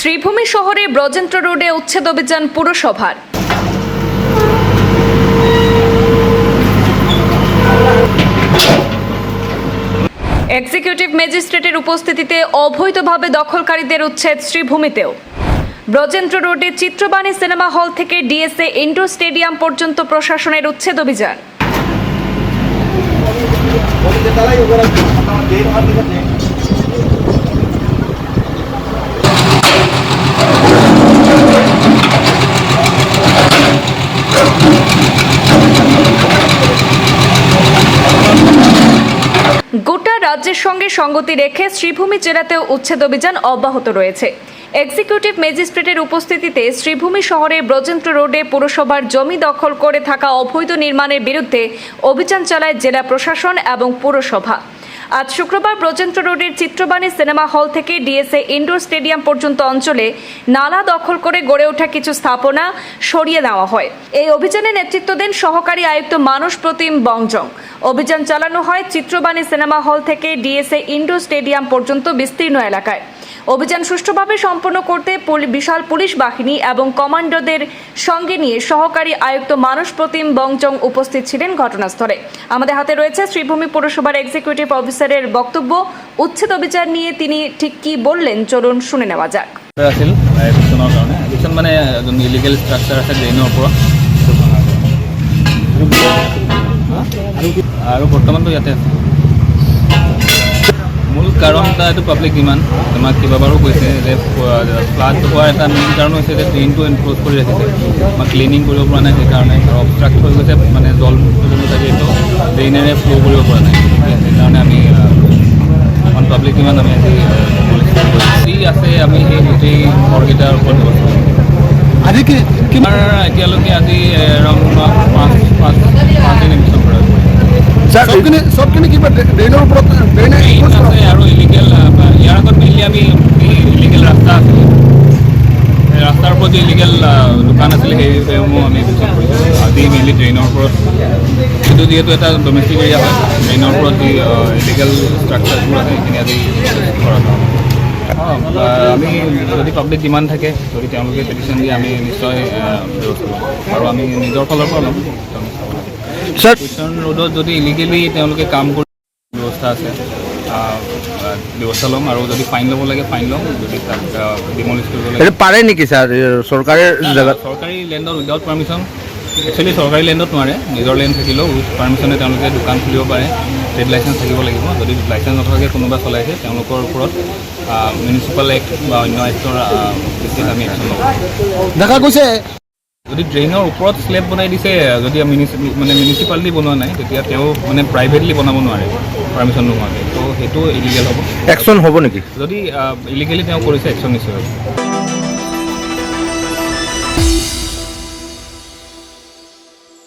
শ্রীভূমি শহরে ব্রজেন্দ্র রোডে উচ্ছেদ অভিযান পুরসভার। এক্সিকিউটিভ ম্যাজিস্ট্রেটের উপস্থিতিতে অবৈধভাবে দখলকারীদের উচ্ছেদ শ্রীভূমিতেও ব্রজেন্দ্র রোডে চিত্রবাণী সিনেমা হল থেকে ডিএসএ ইন্ডোর স্টেডিয়াম পর্যন্ত প্রশাসনের উচ্ছেদ অভিযান। গোটা রাজ্যের সঙ্গে সঙ্গতি রেখে শ্রীভূমি জেলাতেও উচ্ছেদ অভিযান অব্যাহত রয়েছে। এক্সিকিউটিভ ম্যাজিস্ট্রেটের উপস্থিতিতে শ্রীভূমি শহরে ব্রজেন্দ্র রোডে পুরসভার জমি দখল করে থাকা অবৈধ নির্মাণের বিরুদ্ধে অভিযান চালায় জেলা প্রশাসন এবং পুরসভা। আজ শুক্রবার ব্রজেন্দ্র রোডের চিত্রবাণী সিনেমা হল থেকে ডিএসএ ইনডোর স্টেডিয়াম পর্যন্ত অঞ্চলে নালা দখল করে গড়ে ওঠা কিছু স্থাপনা সরিয়ে নেওয়া হয়। এই অভিযানে নেতৃত্ব দেন সহকারী আয়ুক্ত মানস প্রতিম বংজং। অভিযান চালানো হয় চিত্রবাণী সিনেমা হল থেকে ডিএসএ ইনডোর স্টেডিয়াম পর্যন্ত বিস্তীর্ণ এলাকায়। অভিযান সুষ্ঠুভাবে সম্পন্ন করতে বিশাল পুলিশ বাহিনী এবং কমান্ডোদের সঙ্গে নিয়ে সহকারী আয়ুক্ত মানস প্রতিম বংচং উপস্থিত ছিলেন ঘটনাস্থলে। আমাদের হাতে রয়েছে শ্রীভূমি পৌরসভার এক্সিকিউটিভ অফিসারের বক্তব্য। উচ্ছেদ অভিযান নিয়ে তিনি ঠিক কি বললেন চলুন শুনে নেওয়া যাক। আছিল এভিকশ্যনৰ কাৰণে এভিকশ্যন মানে যোন ইলিগেল ষ্ট্ৰাকচাৰ আছে ড্ৰেইনৰ ওপৰত আৰু বৰ্তমানতো ইয়াতে আছে। কাৰণ এটা এইটো পাব্লিক ডিমাণ্ড আমাক কেইবাবাৰো কৈছে যে ফ্লাড হোৱাৰ এটা মেইন কাৰণ হৈছে যে ড্ৰেইনটো এনক্ল'জ কৰি ৰাখিছে। আমাক ক্লিনিং কৰিব পৰা নাই সেইকাৰণে আৰু অবষ্ট্ৰাক্ট হৈ গৈছে। মানে জল যোনটো থাকে এইটো ড্ৰেইনেৰে ফ্ল' কৰিব পৰা নাই। সেইকাৰণে আমি আহ, এখন পাব্লিক ডিমাণ্ড আমি আজি চি আছে আমি সেই গোটেই ঘৰকেইটাৰ ওপৰত গৈছোঁ আজি কি কিমান আমাৰ এতিয়ালৈকে আজি এৰাউণ্ড পাঁচ পাঁচ পাঁচদিন এমিশ্যন কৰা হৈছে। চবখিনি চবখিনি কিবা ড্ৰে- ড্ৰেইনৰ ওপৰত ড্ৰেইনে ট্ৰেইন আছে আৰু ইলিগেল ইয়াৰ আগত মেইনলি আমি ইলিগেল ৰাস্তা আছিলে সেই ৰাস্তাৰ ওপৰত যি ইলিগেল দোকান আছিলে সেই সেইসমূহ আমি এভিকশ্যন কৰিছোঁ আজি মেইনলি ট্ৰেইনৰ ওপৰত। সেইটো যিহেতু এটা ডমেষ্টিক এৰিয়া হয় ট্ৰেইনৰ ওপৰত যি ইলিগেল ষ্ট্ৰাকচাৰবোৰ আছে সেইখিনি আজি কৰা হয়। আমি যদি পাব্লিক ডিমাণ্ড থাকে যদি তেওঁলোকে পেটিশ্যন দিয়ে আমি নিশ্চয় আৰু আমি নিজৰ ফালৰ পৰা ল'ম। ৰোডত যদি ইলিগেলি তেওঁলোকে কাম কৰি ব্যৱস্থা আছে ব্যৱস্থা ল'ম আৰু যদি ফাইন ল'ব লাগে ফাইন ল'ম। যদি তাক ডিমলিছ কৰিব লাগে। পাৰে নেকি ছাৰ? চৰকাৰে জেগাত চৰকাৰী লেণ্ডত উইদাউট পাৰ্মিশ্যন একচুৱেলি চৰকাৰী লেণ্ডত নোৱাৰে। নিজৰ লেণ্ড থাকিলেও উইথ পাৰ্মিশ্যনে তেওঁলোকে দোকান খুলিব পাৰে। ট্ৰেড লাইচেঞ্চ থাকিব লাগিব। যদি লাইচেঞ্চ নথকাকৈ কোনোবা চলাইছে তেওঁলোকৰ ওপৰত মিউনিচিপাল এক্ট বা অন্য এক্টৰ ভিত্তিত আমি একশ্যন ল'ব দেখা গৈছে। যদি ড্ৰেইনৰ ওপৰত স্লেব বনাই দিছে যদি মিউনিচি মানে মিউনিচিপালিটি বনোৱা নাই তেতিয়া তেওঁ মানে প্ৰাইভেটলি বনাব নোৱাৰে পাৰ্মিশ্যন নোহোৱাকৈ। ত' সেইটো ইলিগেল হ'ব। একশ্যন হ'ব নেকি? যদি ইলিগেলি তেওঁ কৰিছে একশ্যন নিশ্চয় হ'ব।